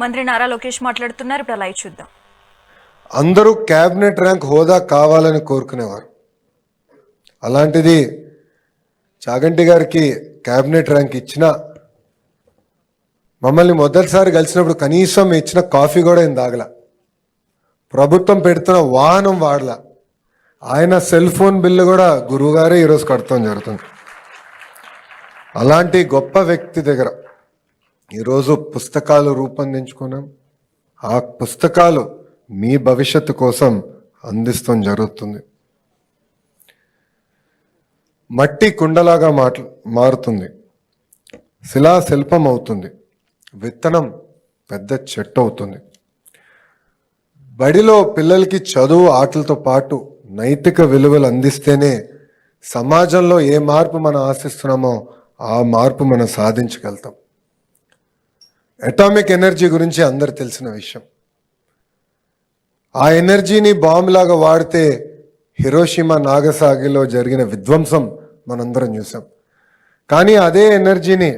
మంత్రి నారా లోకేష్ మాట్లాడుతున్నారు. ఇప్పుడు చూద్దాం. అందరూ క్యాబినెట్ ర్యాంక్ హోదా కావాలని కోరుకునేవారు. అలాంటిది చాగంటి గారికి క్యాబినెట్ ర్యాంక్ ఇచ్చిన మమ్మల్ని మొదటిసారి కలిసినప్పుడు కనీసం ఇచ్చిన కాఫీ కూడా ఏం తాగల. ప్రభుత్వం పెడుతున్న వాహనం వాడల. ఆయన సెల్ ఫోన్ బిల్లు కూడా గురువుగారే ఈరోజు కడతాం జరుగుతుంది. అలాంటి గొప్ప వ్యక్తి దగ్గర ఈరోజు పుస్తకాలు రూపొందించుకున్నాం. ఆ పుస్తకాలు మీ భవిష్యత్తు కోసం అందిస్తాం జరుగుతుంది. మట్టి కుండలాగా మాట్ల మారుతుంది. శిలా శిల్పం అవుతుంది. విత్తనం పెద్ద చెట్టు అవుతుంది. బడిలో పిల్లలకి చదువు ఆటలతో పాటు నైతిక విలువలు అందిస్తేనే సమాజంలో ఏ మార్పు మనం ఆశిస్తున్నామో ఆ మార్పు మనం సాధించగలుగుతాం. అటామిక్ ఎనర్జీ గురించి అందరు తెలిసిన విషయం. ఆ ఎనర్జీని బాంబులాగా వాడితే హిరోషిమా నాగసాగిలో జరిగిన విధ్వంసం మనందరం చూసాం. కానీ అదే ఎనర్జీని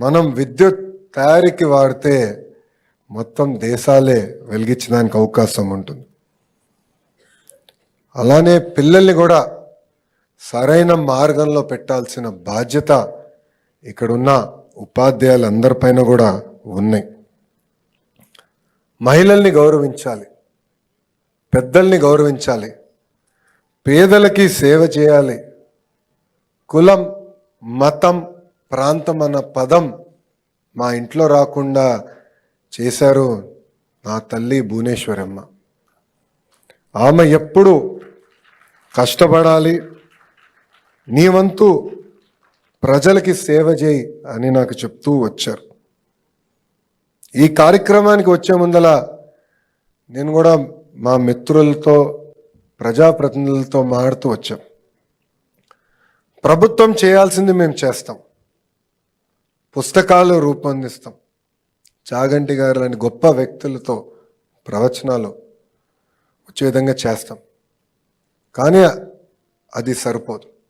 మనం విద్యుత్ తయారీకి వాడితే మొత్తం దేశాలే వెలిగించడానికి అవకాశం ఉంటుంది. అలానే పిల్లల్ని కూడా సరైన మార్గంలో పెట్టాల్సిన బాధ్యత ఇక్కడున్న ఉపాధ్యాయులు అందరిపైన కూడా ఉన్నాయి. మహిళల్ని గౌరవించాలి పెద్దల్ని గౌరవించాలి పేదలకి సేవ చేయాలి. కులం మతం ప్రాంతం అన్న పదం మా ఇంట్లో రాకుండా చేశారు నా తల్లి భువనేశ్వరమ్మ. ఆమె ఎప్పుడు కష్టపడాలి నీ వంతు ప్రజలకి సేవ చేయి అని నాకు చెప్తూ వచ్చారు. ఈ కార్యక్రమానికి వచ్చే ముందల నేను కూడా మా మిత్రులతో ప్రజాప్రతినిధులతో మాడుతూ వచ్చాం. ప్రభుత్వం చేయాల్సింది మేము చేస్తాం. పుస్తకాలు రూపొందిస్తాం. చాగంటి గారు లాంటి గొప్ప వ్యక్తులతో ప్రవచనాలు వచ్చే విధంగా చేస్తాం. కానీ అది సరిపోదు.